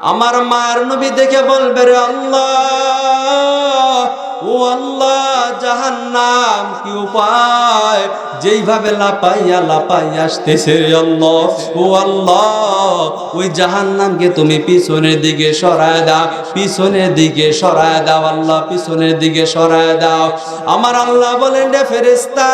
আমার মায়ের নবী দেখে বলবে রে আল্লাহ, ও আল্লাহ, জাহান্নাম কি উপায়? যেইভাবে লাপাইয়া লাপাইয়া আসতেছে আল্লাহ, ও আল্লাহ, ওই জাহান্নামকে তুমি পিছনের দিকে সরায় দাও, পিছনের দিকে সরায় দাও, আল্লাহ, পিছনের দিকে সরায় দাও। আমার আল্লাহ বলেন রে ফেরেস্তা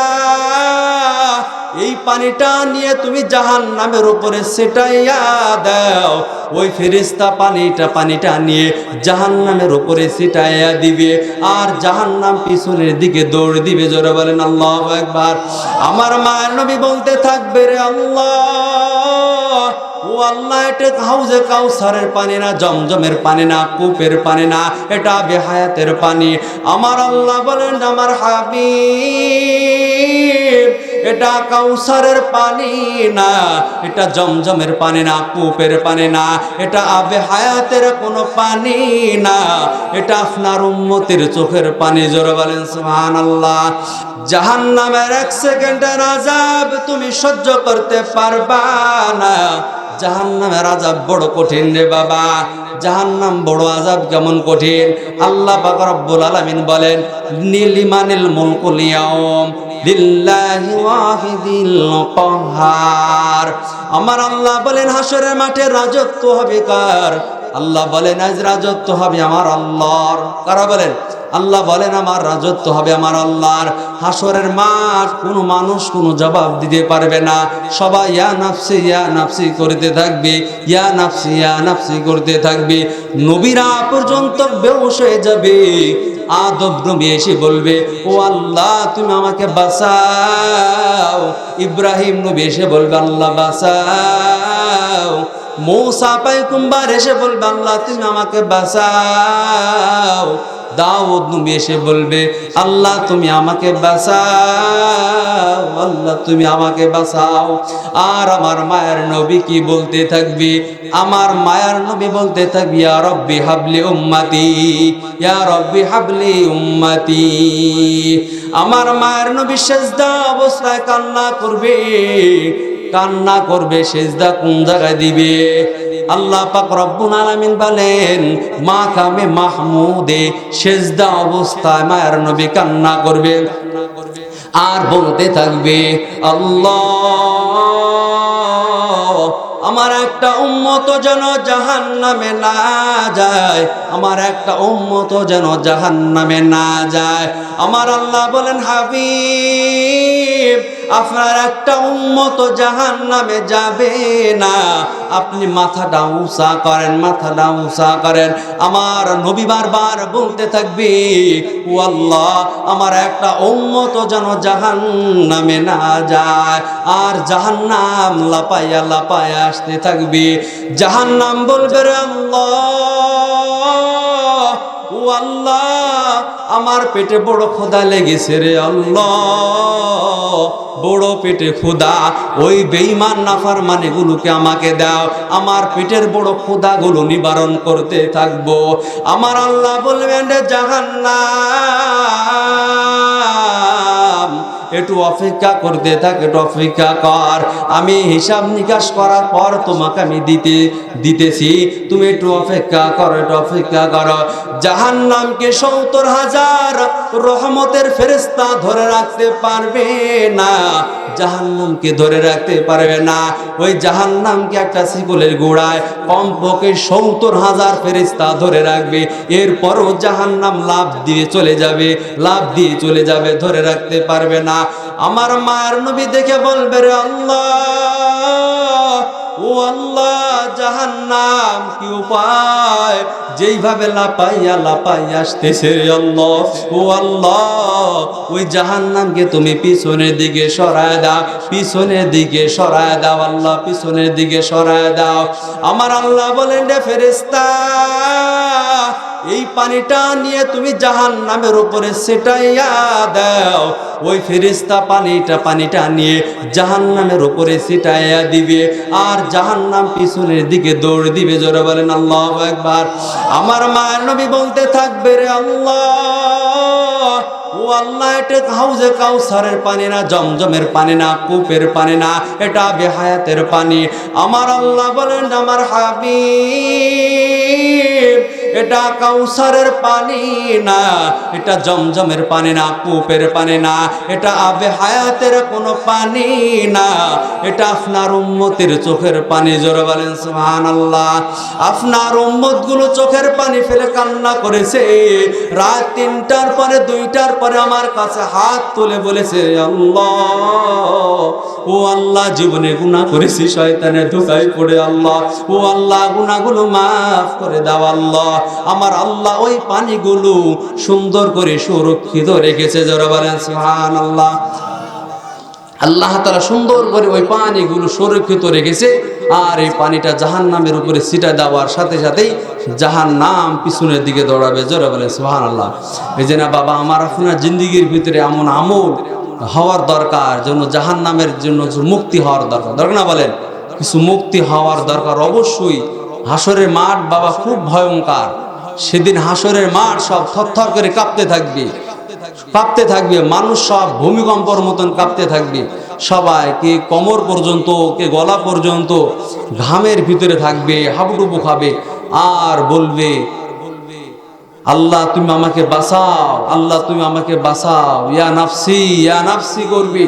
এই পানিটা নিয়ে তুমি জাহান নামের উপরে সেটাইয়া দাও। ওই ফেরিস্তা পানিটা পানিটা নিয়ে জাহান নামের উপরে সেটাইয়া দিবে। আর জাহান নাম পিছনের দিকে দৌড় দিবে, জোরে বলেন আল্লাহ একবার আমার মায়ের নবী বলতে থাকবে রে আল্লাহ। ও আল্লাহ, এটা হাউজে কাউসারের পানি না, জমজমের পানি না, কূপের পানি না, এটা বেহায়াতের পানি। আমার আল্লাহ বলেন, আমার হাবিব, এটা কাউসারের পানি না, এটা জমজমের পানি না, কূপের পানি না, এটা আবে হায়াতের কোনো পানি না, এটা আপনার উম্মতির চোখের পানি। জোরে বলেন সুবহান আল্লাহ জাহান এক সেকেন্ডের আজাব তুমি সহ্য করতে পারবা না। জাহান্নামের আজাব বড় কঠিন রে বাবা। জাহান্নাম বড় আজাব কেমন কঠিন? আল্লাহ পাক রব্বুল আলামিন বলেন, নীলিমানিল মুলকুল ইয়াউম লিল্লাহি ওয়াহিদিল কাহ্হার আমার আল্লাহ বলেন হাসরের মাঠে রাজত্ব হবে কার? আল্লাহ বলেন, আজ রাজত্ব হবে আমার আল্লাহর। কারা বলেন? আল্লাহ বলেন, আমার রাজত্ব হবে আমার আল্লাহর। হাসরের মাঠ, কোনো মানুষ কোনো জবাব দিতে পারবে না। সবাই, ইয়া নাফসি ইয়া নাফসি করতে থাকবে, ইয়া নাফসি ইয়া নাফসি করতে থাকবে। নবীরা পর্যন্ত বেউস হয়ে যাবে। আদব নবী এসে বলবে, ও আল্লাহ, তুমি আমাকে বাঁচাও। ইব্রাহিম নবী এসে বলবে, আল্লাহ, বাঁচাও। মৌসা পাইকুম্বার এসে বলবে, আল্লাহ, তুমি আমাকে বাঁচাও। দাউদ নবী এসে বলবে, আল্লাহ, তুমি আমাকে বাঁচাও, আল্লাহ, তুমি আমাকে বাঁচাও। আর আমার মায়ের নবী কি বলতে থাকবি? আমার মায়ের নবী বলতে থাকবি, ইয়া রব্বি হাবলি উম্মতি, ইয়া রব্বি হাবলি উম্মতি। আমার মায়ের নবী সেজদা অবস্থায় কান্না করবে। কান্না করবে, সেজদা কোন জায়গায় দিবে? আল্লাহ পাক রব্বুল আলামিন বলেন, মা কামে মাহমুদে সেজদা অবস্থায় মায়ের নবী কান্না করবে আর বলতে থাকবে, আল্লাহ, আমার একটা উম্মত যেন জাহান নামে না যায়, আমার একটা উম্মত যেন জাহান নামে না যায়। আমার আল্লাহ বলেন, হাবিব আপনার একটা উম্মত জাহান নামে যাবে না। আপনি মাথাটা উঁচা করেন, মাথাটা উঁচা করেন। আমার নবী বারবার বলতে থাকবে, ও আল্লাহ, আমার একটা উম্মত যেন জাহান নামে না যায়। আর জাহান নাম লাপাইয়া লাপাইয়া আসতে থাকবে। জাহান নাম বলবে আল্লাহ, ও আল্লাহ আমার পেটে বড় খোদা লেগেছে রে আল্লাহ। বড় পেটে খোদা ওই বেইমান নাফার মানেগুলোকে আমাকে দাও। আমার পেটের বড় ক্ষুদাগুলো নিবারণ করতে থাকব। আমার আল্লাহ বলবেন, রে জাহান্নাম। একটু অপেক্ষা করতে থাক, একটু অপেক্ষা কর। আমি হিসাব নিকাশ করার পর তোমাকে আমি দিতে, দিতেছি। তুমি একটু অপেক্ষা করো, একটু অপেক্ষা করো। জাহান নামকে সত্তর হাজার রহমতের ফেরেস্তা ধরে রাখতে পারবে না। জাহান্নামকে ধরে রাখতে পারবে না। ওই জাহান্নামকে একটা শিকলের গোড়ায় কমপক্ষে সত্তর হাজার ফেরিস্তা ধরে রাখবে। এরপরও জাহান্নাম লাভ দিয়ে চলে যাবে, লাভ দিয়ে চলে যাবে, ধরে রাখতে পারবে না। আমার মায়ের নবী দেখে বলবে, রে আল্লাহ! ও আল্লাহ, জাহান্নাম কি উপায়? যেইভাবে লাপাইয়া লাপাইয়া আসতেছে আল্লাহ, ও আল্লাহ, ওই জাহান্নামকে তুমি পিছনের দিকে সরায় দাও, পিছনের দিকে সরায় দাও আল্লাহ, পিছনের দিকে সরায় দাও। আমার আল্লাহ বলেন রে ফেরেস্তা এই পানিটা নিয়ে তুমি জাহান নামের উপরে সেটাইয়া দাও। ওই ফেরিস্তা পানিটা পানিটা নিয়ে জাহান নামের উপরে সেটাইয়া দিবে। আর জাহান নাম পিছনের দিকে দৌড় দিবে, জোরে বলেন আল্লাহ একবার আমার মায়ের নবী বলতে থাকবে রে আল্লাহ, ও এটা না, জমজমের পানি না, কূপের পানি না, এটা বেহায়াতের পানি। আমার আল্লাহ বলেন, আমার হাবিব এটা কাউসারের পানি না, এটা জমজমের পানি না, কূপের পানি না, এটা আবে হায়াতের কোনো পানি না, এটা আপনার উম্মতের চোখের পানি, জোরে বলেন সুবহানাল্লাহ। আপনার উম্মতগুলো চোখের পানি ফেলে কান্না করেছে, রাত তিনটার পরে, দুইটার পরে আমার কাছে হাত তুলে বলেছে, আল্লাহ ও আল্লাহ, জীবনে গুনাহ করেছি শয়তানের ধোকায় পড়ে আল্লাহ। ও আল্লাহ, গুনাহগুলো মাফ করে দাও আল্লাহ। আমার আল্লাহ ওই পানিগুলো সুন্দর করে সুরক্ষিত রেখেছে, যারা বলেন, সুবহানাল্লাহ। আল্লাহ আল্লাহ তারা সুন্দর করে ওই পানিগুলো সুরক্ষিত রেখেছে, আর এই পানিটা জাহান নামের উপরে ছিটা দেওয়ার সাথে সাথেই জাহান নাম পিছনের দিকে দৌড়াবে জোরে বলে সোহান আল্লাহ এই যে না বাবা, আমার আপনার জিন্দিগির ভিতরে এমন আমল হওয়ার দরকার জন্য জাহান নামের জন্য মুক্তি হওয়ার দরকার। দরকার না বলেন, কিছু মুক্তি হওয়ার দরকার অবশ্যই। হাসরের মাঠ বাবা খুব ভয়ঙ্কর। সেদিন হাসরের মাঠ সব থরথর করে কাঁপতে থাকবে। কাঁপতে থাকবে, মানুষ সব ভূমিকম্পর মতন কাঁপতে থাকবে। সবাই কে কোমর পর্যন্ত, কে গলা পর্যন্ত ঘামের ভিতরে থাকবে, হাবুডুবু খাবে, আর বলবে আল্লাহ তুমি আমাকে বাঁচাও আল্লাহ তুমি আমাকে বাঁচাও। ইয়া নাফসি ইয়া নাফসি করবে।